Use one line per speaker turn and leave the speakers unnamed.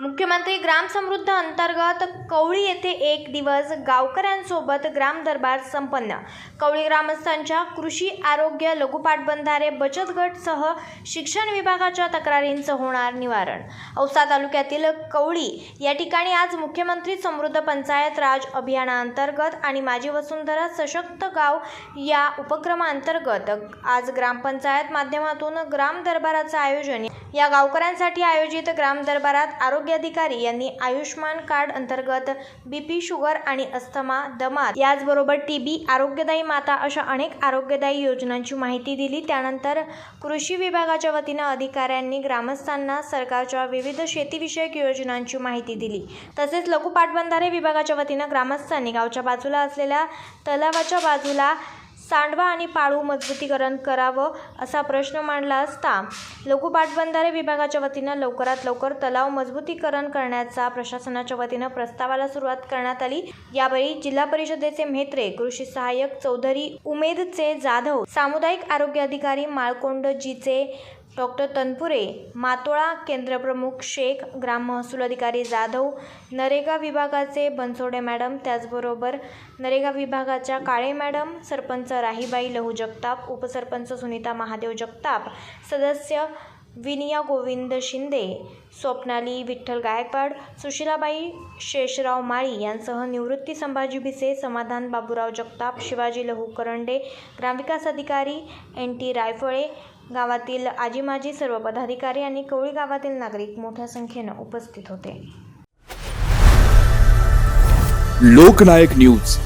मुख्यमंत्री ग्राम समृद्ध अंतर्गत कवळी येथे एक दिवस गावकऱ्यांसोबत ग्राम दरबार संपन्न. कवळी ग्रामस्थांच्या कृषी आरोग्य लघुपाटबंधारे बचत गट सह शिक्षण विभागाच्या तक्रारींचं होणार निवारण. औसा तालुक्यातील कवळी या ठिकाणी आज मुख्यमंत्री समृद्ध पंचायत राज अभियानाअंतर्गत आणि माझी वसुंधरा सशक्त गाव या उपक्रमाअंतर्गत आज ग्रामपंचायत माध्यमातून ग्राम दरबाराचं आयोजन या गावकऱ्यांसाठी आयोजित ग्राम दरबारात आरोग्य अधिकारी यांनी आयुष्मान कार्ड अंतर्गत बीपी शुगर आणि अस्थमा दमा याचबरोबर टीबी आरोग्यदायी माता अशा अनेक आरोग्यदायी योजनांची माहिती दिली. त्यानंतर कृषी विभागाच्या वतीनं अधिकाऱ्यांनी ग्रामस्थांना सरकारच्या विविध शेतीविषयक योजनांची माहिती दिली. तसेच लघु पाटबंधारे विभागाच्या वतीनं ग्रामस्थांनी गावच्या बाजूला असलेल्या तलावाच्या बाजूला सांडवा आणि पाळू मजबूतीकरण करावं असा प्रश्न मांडला असता लघु पाटबंधारे विभागाच्या वतीनं लवकरात लवकर तलाव मजबूतीकरण करण्याचा प्रशासनाच्या वतीनं प्रस्तावाला सुरुवात करण्यात आली. यावेळी जिल्हा परिषदेचे म्हेत्रे कृषी सहाय्यक चौधरी उमेदचे जाधव सामुदायिक आरोग्य अधिकारी माळकोंडजीचे डॉक्टर तनपुरे मातोळा केंद्रप्रमुख शेख ग्राम महसूल अधिकारी जाधव नरेगा विभागाचे बनसोडे मॅडम त्याचबरोबर नरेगा विभागाच्या काळे मॅडम सरपंच राहीबाई लहू जगताप उपसरपंच सुनीता महादेव जगताप सदस्य विनिया गोविंद शिंदे स्वप्नाली विठ्ठल गायकवाड सुशीलाबाई शेषराव माळी यांसह निवृत्ती संभाजी भिसे समाधान बाबूराव जगताप शिवाजी लहू करंडे ग्रामविकास अधिकारी एन टी रायफळे गावातील आजीमाजी सर्व पदाधिकारी आणि कवळी गावातील नागरिक मोठ्या संख्येनं उपस्थित होते.
लोकनायक न्यूज.